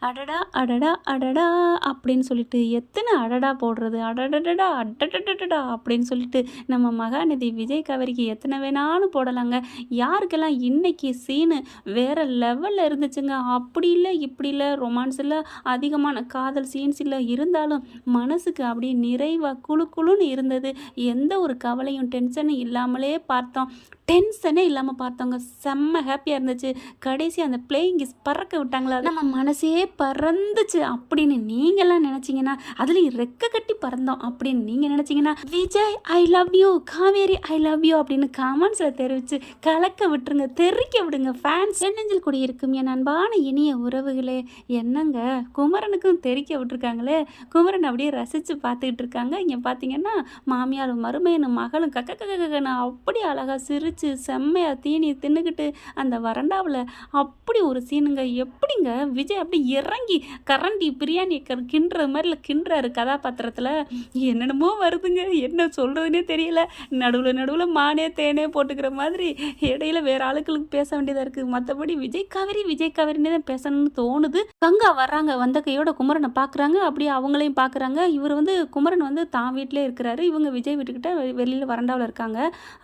அடடா அடடா அடடா அப்படின்னு சொல்லிட்டு எத்தனை அடடா போடுறது? அடடடடா அடடடடா அப்படின்னு சொல்லிட்டு நம்ம மகாநதி விஜய் கவரிக்கு எத்தனை வேணாலும் போடலாங்க. யாருக்கெல்லாம் இன்னைக்கு சீனு வேற லெவலில் இருந்துச்சுங்க? அப்படி இல்லை இப்படி இல்லை ரொமான்ஸ் இல்லை அதிகமான காதல் சீன்ஸ் இல்லை இருந்தாலும் மனசுக்கு அப்படியே நிறைவாக குழு குழுன்னு இருந்தது. எந்த ஒரு கவலையும் டென்ஷனும் இல்லாமலே பார்த்தோம். டென்ஷனே இல்லாமல் பார்த்தோங்க. செம்ம ஹாப்பியாக இருந்துச்சு. கடைசி அந்த பிளேயிங் இஸ் பறக்க விட்டாங்களா? நம்ம மனசே பறந்துச்சு அப்படின்னு நீங்கள்லாம் நினச்சிங்கன்னா அதுலேயும் ரெக்க கட்டி பறந்தோம் அப்படின்னு நீங்கள் நினச்சிங்கன்னா Vijay I love you Kaveri I love you அப்படின்னு காமெண்ட்ஸில் தெரிவித்து கலக்க விட்டுருங்க தெறிக்க விடுங்க ஃபேன்ஸ் நெஞ்சல் கூடி இருக்கும் என் அன்பான இனிய உறவுகளே என்னங்க? குமரனுக்கும் தெரிக்க விட்டுருக்காங்களே? குமரன் அப்படியே ரசித்து பார்த்துக்கிட்டு இருக்காங்க. இங்கே பார்த்தீங்கன்னா மாமியாரும் மருமையனும் மகளும் கக்க கக்க கக்கன்னு அப்படி அழகாக சிரித்து செம்மையாக தீனி தின்னுக்கிட்டு அந்த வரண்டாவில் அப்படி ஒரு சீனுங்க எப்படிங்க விஜய் அப்படி இறங்கி கரண்டி பிரியாணி கிண்டுற கிண்டுற மாதிரில கிண்டுறாரு கதாபாத்திரத்தில். என்னென்னமோ வருதுங்க. என்ன சொல்கிறதுனே தெரியல. நடுவில் நடுவில் மானே தேனே போட்டுக்கிற மாதிரி இடையில வேற ஆளுகளுக்கு பேச வேண்டியதாக இருக்குது மற்றபடி விஜய் காவேரி விஜய் காவேரினே தான் பேசணும்னு தோணுது. கங்கா வர்றாங்க. வந்த கையோட குமரனை பார்க்குறாங்க அப்படியே அவங்களையும் பார்க்குறாங்க இவர் வந்து குமரன் வந்து தான் வீட்டிலே இருக்கிறாரு. இவங்க விஜய் வீட்டுக்கிட்ட வெளியில் வரண்டாவில் இருக்காங்க.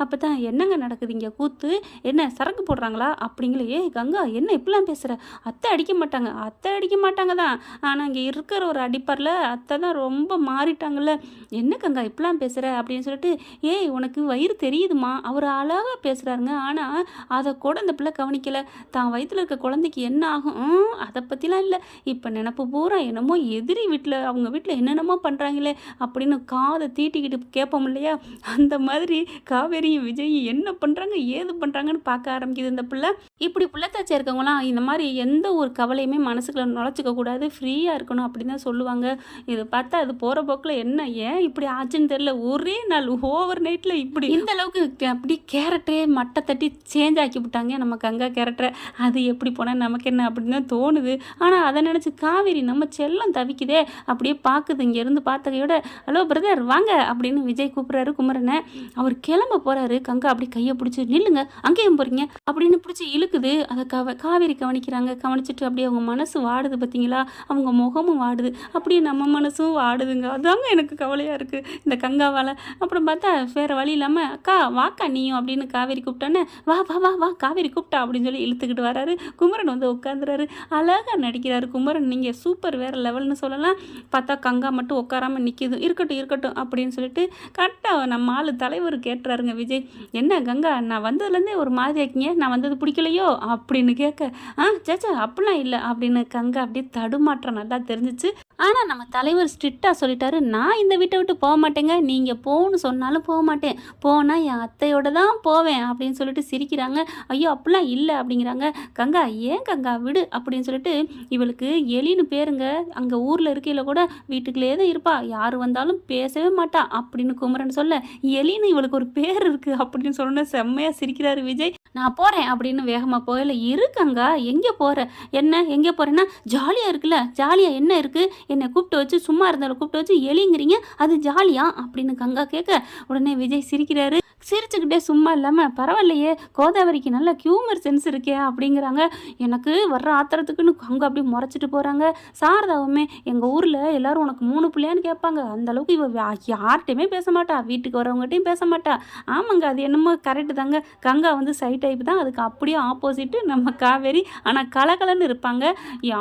அப்போ தான் என்னங்க நடக்குது இங்கே கூத்து? என்ன சரக்கு போடுறாங்களா? அப்படிங்களே கங்கா என்ன இப்படிலாம் பேசுகிற அத்தை அடிக்க மாட்டாங்க. அத்தை அடிக்க மாட்டாங்க தான். ஆனால் இங்கே இருக்கிற ஒரு அடிப்பரில் அத்தை தான் ரொம்ப மாறிட்டாங்கல்ல. என்ன கங்கா இப்படிலாம் பேசுகிற அப்படின்னு சொல்லிட்டு ஏய் உனக்கு வயிறு தெரியுதுமா அவர் அழகாக பேசுகிறாருங்க ஆனால் அதை கூட அந்த பிள்ளை கவனிக்கலை. தான் வயிற்றில் இருக்க குழந்தைக்கு என்ன ஆகும்? அதை பற்றிலாம் இல்லை. இப்போ நினப்பு பூரா என்னமோ எதிரி வீட்டில் அவங்க வீட்டில் என்னென்னமோ பண்ணுறாங்களே அப்படின்னு காதை தீட்டிக்கிட்டு கேட்போம் இல்லையா? அந்த மாதிரி காவேரியும் விஜயும் என்ன பண்ணுறாங்க ஏது பண்ணுறாங்கன்னு பார்க்க ஆரம்பிக்குது இந்த பிள்ளை. இப்படி புள்ளத்தாச்சி இருக்கவங்களாம் இந்த மாதிரி எந்த ஒரு கவலையுமே மனசுக்குள்ள நுழைச்சிக்க கூடாது. ஃப்ரீயாக இருக்கணும் அப்படின்னு தான் சொல்லுவாங்க. இதை பார்த்தா அது போகிற போக்கில் என்ன ஏன் இப்படி ஆச்சுன்னு தெரியல. ஒரே நாள் ஓவர் நைட்டில் இப்படி. இந்த அளவுக்கு அப்படி கேரட்டே மட்டை தட்டி சேஞ்ச் ஆக்கி விட்டாங்க நம்ம கங்கா கேரக்டரை அது எப்படி போனால் நமக்கு என்ன அப்படின்னு தான் தோணுது. ஆனால் அதை நினச்சி காவேரி நம்ம செல்லம் தவிக்குதே. அப்படியே பார்க்குது இங்கேருந்து பார்த்ததையோட ஹலோ பிரதர் வாங்க அப்படின்னு விஜய் கூப்பிட்றாரு குமரனை. அவர் கிளம்ப போகிறாரு கங்கா அப்படி கையை பிடிச்சி நில்லுங்க அங்கேயும் போகிறீங்க அப்படின்னு பிடிச்சி இழுக்குது. அதை கவ காவேரி கவனிக்கிறாங்க. கவனிச்சிட்டு அப்படியே அவங்க மனசு வாடுது பார்த்தீங்களா? அவங்க முகமும் வாடுது. அப்படியே நம்ம மனசும் வாடுதுங்க. அதாங்க எனக்கு கவலையாக இருக்குது இந்த கங்காவால். அப்புறம் பார்த்தா வேறு வழி இல்லாமல் அக்கா வாக்கா நீயும் அப்படின்னு காவேரி கூப்பிட்டானே வா வா வா வா காவேரி கூப்பிட்டா அப்படின்னு சொல்லி இழுத்துக்கிட்டு வராரு. குமரன் வந்து உட்காந்துறாரு அழகாக நடிக்கிறாரு குமரன். நீங்கள் சூப்பர் வேறு லெவல்னு சொல்லலாம். பார்த்தா கங்கா மட்டும் உட்காராமல் நிற்கிது இருக்கட்டும் இருக்கட்டும் அப்படின்னு சொல்லிட்டு கரெக்டாக நம்ம ஆளு தலைவர் கேட்டுறாருங்க விஜய். என்ன கங்கா நான் வந்ததுலேருந்தே ஒரு மாதிரி இருக்கீங்க நான் வந்தது பிடிக்கலையோ அப்படின்னு கேட்க ஆ சேச்சா அப்படிலாம் இல்லை அப்படின்னு கங்கா அப்படியே தடுமாற்றம் நல்லா தெரிஞ்சிச்சு. ஆனால் நம்ம தலைவர் ஸ்ட்ரிக்டாக சொல்லிட்டாரு நான் இந்த வீட்டை விட்டு போக மாட்டேங்க. நீங்கள் போகணும்னு சொன்னாலும் போக மாட்டேன். போனால் என் அத்தையோட தான் போவேன் அப்படின்னு சொல்லிட்டு சிரிக்கிறாங்க. ஐயோ அப்படிலாம் இல்லை அப்படிங்கிறாங்க. கங்கா ஏன் கங்கா? விடு அப்படின்னு சொல்லிட்டு இவளுக்கு எலின்னு பேருங்க. அங்கே ஊரில் இருக்கையில் கூட வீட்டுக்குள்ளேயே தான் இருப்பா. யார் வந்தாலும் பேசவே மாட்டா அப்படின்னு குமரன் சொல்ல எலின்னு இவளுக்கு ஒரு பேர் இருக்குது அப்படின்னு சொன்ன செம்மையாக சிரிக்கிறாரு விஜய். நான் போகிறேன் அப்படின்னு வேகமாக போகல இருக்கங்கா எங்கே போகிற என்ன? எங்கே போகிறேன்னா ஜாலியாக இருக்குல்ல. ஜாலியாக என்ன இருக்குது என்னை கூப்பிட்டு வச்சு சும்மா இருந்தாலும் கூப்பிட்டு வச்சு எலிங்கிறீங்க அது ஜாலியா? அப்படின்னு கங்கா கேட்க உடனே விஜய் சிரிக்கிறாரு. சிரிச்சுக்கிட்டே சும்மா இல்லாமல் பரவாயில்லையே கோதாவரிக்கு நல்ல ஹியூமர் சென்ஸ் இருக்கே அப்படிங்கிறாங்க. எனக்கு வர்ற ஆத்திரத்துக்குன்னு அங்கே அப்படியே முறைச்சிட்டு போகிறாங்க சாரதாவுமே எங்கள் ஊரில் எல்லோரும் உனக்கு மூணு பிள்ளையான்னு கேட்பாங்க. அந்த அளவுக்கு இவ யார்கிட்டையுமே பேச மாட்டா. வீட்டுக்கு வரவங்ககிட்டயும் பேச மாட்டா. ஆமாங்க அது என்னமோ கரெக்டு தாங்க. கங்கா வந்து சை டைப் தான். அதுக்கு அப்படியே ஆப்போசிட்டு நம்ம காவேரி. ஆனால் கலகலன்னு இருப்பாங்க.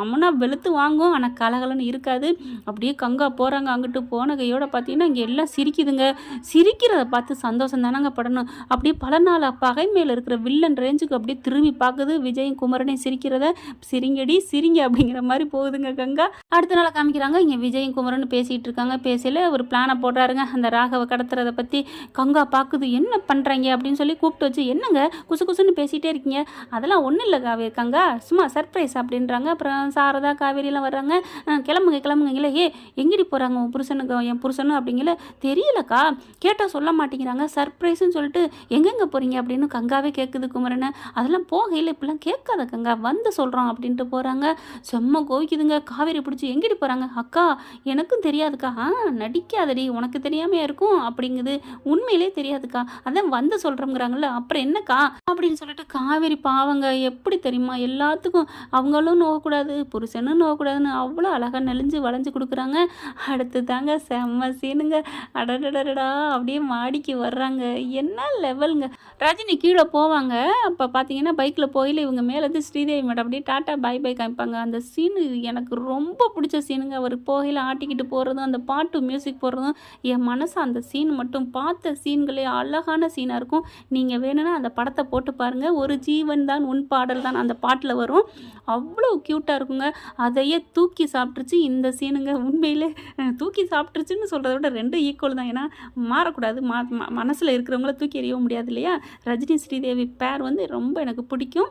அம்மனா வெளுத்து வாங்கும். ஆனால் கலகலன்னு இருக்காது. அப்படியே கங்கா போகிறாங்க அங்கிட்டு போன கையோட பார்த்தீங்கன்னா இங்கே எல்லாம் சிரிக்குதுங்க. சிரிக்கிறத பார்த்து சந்தோஷம் தானங்க படணும் அப்படியே பல நாள் பகை மேல இருக்கிற வில்லன் ரேஞ்சுக்கு அப்படியே திரும்பி பார்க்குது. விஜயும் குமரனையும் சிரிக்கிறத சிரிங்கடி சிரிங்க அப்படிங்கிற மாதிரி போகுதுங்க கங்கா. அடுத்த நாள் காமிக்கிறாங்க. இங்கே விஜயும் குமரன் பேசிகிட்டு இருக்காங்க. பேசல ஒரு பிளானை போடுறாருங்க. அந்த ராகவை கடத்துறத பற்றி கங்கா பார்க்குது என்ன பண்ணுறாங்க அப்படின்னு சொல்லி கூப்பிட்டு வச்சு என்னங்க? குசு குசுன்னு பேசிகிட்டே இருக்கீங்க. அதெல்லாம் ஒன்றும் இல்லை காவே கங்கா. சும்மா சர்ப்ரைஸ் அப்படின்றாங்க. அப்புறம் சாரதா காவேரியெல்லாம் வர்றாங்க. கிளம்புங்க கிளம்புங்கங்களே ஏ எங்கடி போகிறாங்க உன் புருஷனுக்கு என் புருஷனும் அப்படிங்கல. தெரியலக்கா. கேட்டால் சொல்ல மாட்டேங்கிறாங்க. சர்ப்ரைஸ் ஆயிடுச்சுன்னு சொல்லிட்டு எங்கெங்கே போகிறீங்க அப்படின்னு கங்காவே கேட்குது குமரனை. அதெல்லாம் போகையில் இப்படிலாம் கேட்காத கங்கா வந்து சொல்கிறோம் அப்படின்ட்டு போகிறாங்க செம்ம கோவிக்குதுங்க. காவேரி பிடிச்சி எங்கிட்டு போகிறாங்க அக்கா எனக்கும் தெரியாதுக்கா. ஆ நடிக்காதடி. உனக்கு தெரியாமையா இருக்கும். அப்படிங்குது. உண்மையிலே தெரியாதுக்கா. அதான் வந்து சொல்கிறோங்கிறாங்கல்ல அப்புறம் என்னக்கா? அப்படின்னு சொல்லிட்டு காவேரி பாவங்க எப்படி தெரியுமா? எல்லாத்துக்கும் அவங்களும் நோகக்கூடாது புருஷனும் நோகக்கூடாதுன்னு அவ்வளோ அழகாக நெளிஞ்சு வளைஞ்சு கொடுக்குறாங்க. அடுத்து தாங்க செம்ம சீனுங்க. அடடடடா அப்படியே மாடிக்கு வர்றாங்க. என்ன லெவலுங்க ரஜினி கீழே போவாங்க. அப்போ பார்த்தீங்கன்னா பைக்கில் போயில இவங்க மேலேருந்து ஸ்ரீதேவி மேடம். அப்படியே டாட்டா பை பை காமிப்பாங்க. அந்த சீனு எனக்கு ரொம்ப பிடிச்ச சீனுங்க அவர் போகையில் ஆட்டிக்கிட்டு போகிறதும் அந்த பாட்டு மியூசிக் போடுறதும் என் மனசு அந்த சீன் மட்டும் பார்த்த சீன்களே அழகான சீனாக இருக்கும். நீங்கள் வேணும்னா அந்த படத்தை போட்டு பாருங்கள் ஒரு ஜீவன் தான் உன் பாடல் தான் அந்த பாட்டில் வரும். அவ்வளோ க்யூட்டாக இருக்குங்க. அதையே தூக்கி சாப்பிட்ருச்சு இந்த சீனுங்க உண்மையிலே தூக்கி சாப்பிட்ருச்சுன்னு சொல்கிறத விட ரெண்டும் ஈக்குவல் தான். ஏன்னா மாறக்கூடாது. மா மனசில் இருக்கிறவங்கள தூக்கி எறியவும் முடியாது இல்லையா? ரஜினி ஸ்ரீதேவி பேர் வந்து ரொம்ப எனக்கு பிடிக்கும்.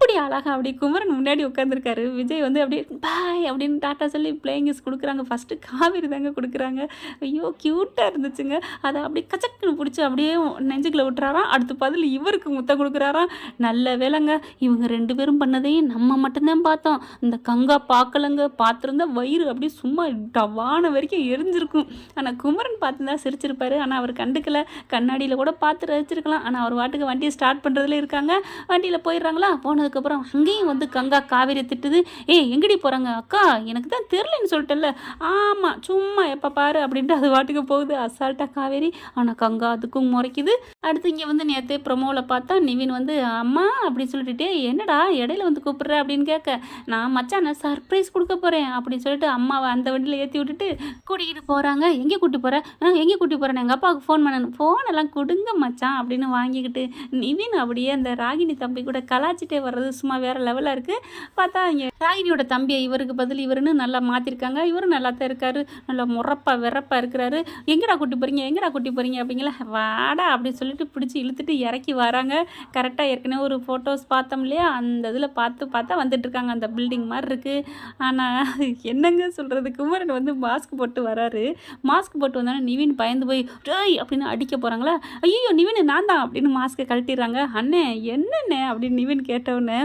அப்படி அழகாக அப்படி குமரன் முன்னாடி உட்காந்துருக்காரு விஜய் வந்து அப்படியே பாய் அப்படின்னு டாட்டா சொல்லி பிளேயிங்ஸ் கொடுக்குறாங்க. ஃபஸ்ட்டு காவிரி தாங்க கொடுக்குறாங்க. ஐயோ க்யூட்டாக இருந்துச்சுங்க. அதை அப்படியே கச்சக்குன்னு பிடிச்சி அப்படியே நெஞ்சுக்குள்ள விட்டுறாராம். அடுத்து பதில் இவருக்கு முத்தம் கொடுக்குறாராம். நல்ல வேலைங்க இவங்க ரெண்டு பேரும் பண்ணதையும் நம்ம மட்டும்தான் பார்த்தோம். இந்த கங்கா பார்க்கலங்க பார்த்துருந்தா வயிறு அப்படியே சும்மா டவான வரைக்கும் எரிஞ்சிருக்கும். ஆனால் குமரன் பார்த்துருந்தா சிரிச்சிருப்பாரு. ஆனால் அவர் கண்டுக்கல. கண்ணாடியில் கூட பார்த்து ரசிச்சிருக்கலாம். ஆனால் அவர் வாட்டுக்கு வண்டியை ஸ்டார்ட் பண்ணுறதுல இருக்காங்க. வண்டியில் போயிடுறாங்களா? போனது போனதுக்கப்புறம் அங்கேயும் வந்து கங்கா காவேரி திட்டுது. ஏய் எங்கடி போகிறாங்க அக்கா எனக்கு தான் தெரிலன்னு சொல்லிட்டேன்ல. ஆமாம் சும்மா எப்போ பாரு அப்படின்ட்டு அது வாட்டுக்கு போகுது. அசால்ட்டாக காவேரி. ஆனால் கங்கா அதுக்கும் முறைக்குது. அடுத்து இங்கே வந்து நேற்று ப்ரொமோவில் பார்த்தா நிவின் வந்து அம்மா அப்படி சொல்லிட்டு என்னடா இடையில வந்து கூப்பிட்ற? அப்படின்னு கேட்க நான் மச்சான் சர்ப்ரைஸ் கொடுக்க போகிறேன் அப்படின்னு சொல்லிட்டு அம்மாவை அந்த வண்டியில் ஏற்றி விட்டுட்டு கூட்டிகிட்டு போகிறாங்க எங்கே கூட்டி போகிறேன் எங்கே கூட்டி போகிறேன் எங்கள் அப்பாவுக்கு ஃபோன் பண்ணணும். ஃபோனெல்லாம் கொடுங்க மச்சான் அப்படின்னு வாங்கிக்கிட்டு நிவின் அப்படியே அந்த ராகினி தம்பி கூட கலாச்சிட்டே வர்றது சும்மா வேறு லெவலாக இருக்குது பார்த்தா இங்கே ராகினியோட தம்பியை இவருக்கு பதில் இவருன்னு நல்லா மாற்றிருக்காங்க இவரும் நல்லா தான் இருக்காரு. நல்லா முறப்பா விறப்பாக இருக்கிறாரு. எங்கடா கூட்டி போகிறீங்க எங்கடா கூட்டி போகிறீங்க அப்படிங்களா வாடா அப்படின்னு சொல்லிட்டு பிடிச்சி இழுத்துட்டு இறக்கி வராங்க. கரெக்டாக ஏற்கனவே ஒரு ஃபோட்டோஸ் பார்த்தோம் இல்லையா? அந்த இதில் பார்த்து பார்த்தா வந்துட்டுருக்காங்க அந்த பில்டிங் மாதிரி இருக்குது ஆனால் என்னங்க சொல்கிறது குமரன் வந்து மாஸ்க் போட்டு வராரு. மாஸ்க் போட்டு வந்தோடனே நிவின் பயந்து போய் டேய் அப்படின்னு அடிக்க போகிறாங்களா ஐயோ நிவின் நான் தான் அப்படின்னு மாஸ்க்கை கழட்டிடுறாங்க. அண்ணே என்னண்ணே? அப்படின்னு நிவின் கேட்டவுடனே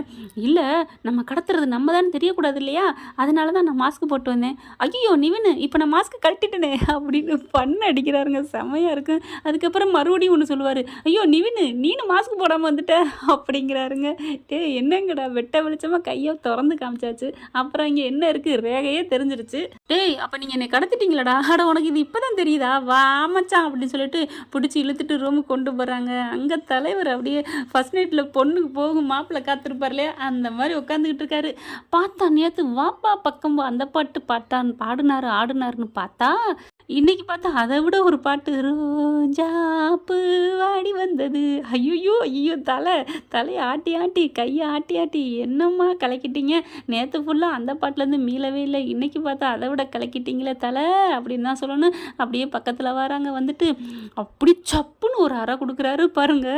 இல்லை நம்ம கடத்துறது நம்ம தான் தெரியக்கூடாது இல்லையா? அதனால தான் நான் மாஸ்க் போட்டு வந்தேன். ஐயோ நிவின் இப்போ நான் மாஸ்க் கட்டிட்டேனே அப்படின்னு பண்ண அடிக்கிறாருங்க. செமையாக இருக்கும் அதுக்கப்புறம் மறுபடியும் ஒன்று சொல்லுவார். ஐயோ நிவின் நீனு மாஸ்க் போடாமல் வந்துட்ட அப்படிங்கிறாருங்க. டே என்னங்கடா வெட்ட வெளிச்சமாக கையை திறந்து காமிச்சாச்சு. அப்புறம் இங்கே என்ன இருக்குது ரேகையே தெரிஞ்சிருச்சு. டேய் அப்போ நீங்கள் என்னை கடத்திட்டீங்களடா? அட உனக்கு இது இப்போ தான் தெரியுதா? வா மச்சான் அப்படின்னு சொல்லிட்டு பிடிச்சி இழுத்துட்டு ரூமுக்கு கொண்டு போகிறாங்க அங்கே தலைவர் அப்படியே ஃபர்ஸ்ட் நைட்டில் பொண்ணுக்கு போகும் மாப்பிள்ளை காத்திருப்பார்லையே அந்த மாதிரி உட்காந்துக்கிட்டு இருக்காரு. பார்த்தா நேற்று வாப்பா பக்கம் வா, அந்த பாட்டு பாட்டான் பாடினாரு ஆடினாருன்னு பார்த்தா இன்னைக்கு பார்த்தா அதை விட ஒரு பாட்டு ரோஜாப்பு வாடி வந்தது. ஐயோ ஐயோ தலை தலையை ஆட்டி ஆட்டி கையை ஆட்டி ஆட்டி என்னம்மா கலக்கிட்டீங்க? நேற்று ஃபுல்லாக அந்த பாட்டிலேருந்து மீளவே இல்லை. இன்னைக்கு பார்த்தா அதை விட கலக்கிட்டீங்களே தலை அப்படின்னு தான் சொல்லணும். அப்படியே பக்கத்தில் வராங்க வந்துட்டு அப்படி சப்புன்னு ஒரு அறை கொடுக்குறாரு பாருங்க.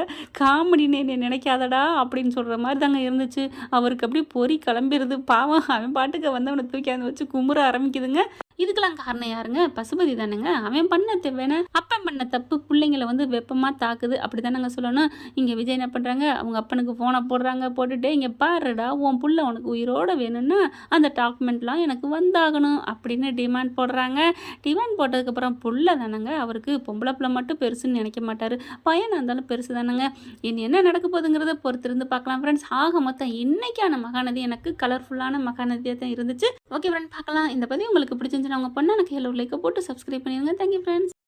காமெடி நினைக்காதடா அப்படின்னு சொல்கிற மாதிரி தாங்க இருந்துச்சு. அவருக்கு அப்படியே பொறி கிளம்பிடுது பாவம் அவன் பாட்டுக்கு வந்தவனை தூக்கி வச்சு குமுற ஆரம்பிக்குதுங்க. இதுக்கெல்லாம் காரணம் யாருங்க? பசுபதி தானேங்க. அவன் பண்ண தேவையான அப்பன் பண்ண தப்பு பிள்ளைங்களை வந்து வெப்பமாக தாக்குது. அப்படி தானேங்க சொல்லணும். இங்கே விஜய் என்ன பண்ணுறாங்க அவங்க அப்பனுக்கு ஃபோனை போடுறாங்க போட்டுட்டு இங்கே பாருடா உன் புள்ள உனக்கு உயிரோட வேணும்னா அந்த டாக்குமெண்ட்லாம் எனக்கு வந்தாகணும் அப்படின்னு டிமாண்ட் போடுறாங்க. டிமாண்ட் போட்டதுக்கப்புறம் புள்ள தானங்க அவருக்கு பொம்பளை பிள்ளை மட்டும் பெருசுன்னு நினைக்க மாட்டார். பையனாக இருந்தாலும் பெருசு தானேங்க. இனி என்ன நடக்க போகுதுங்கிறத பொறுத்திருந்து பார்க்கலாம் ஃப்ரெண்ட்ஸ் ஆக மொத்தம் இன்னைக்கான மகாநதி எனக்கு கலர்ஃபுல்லான மகாநதியாக தான் இருந்துச்சு. ஓகே ஃப்ரெண்ட் பார்க்கலாம். இந்த பதிவு உங்களுக்கு பிடிச்சிருந்து தெரிஞ்சவங்க பொண்ணு எனக்கு ஹெலோ லைக்கை போட்டு சப்ஸ்கிரைப் பண்ணிடுங்க. Thank you friends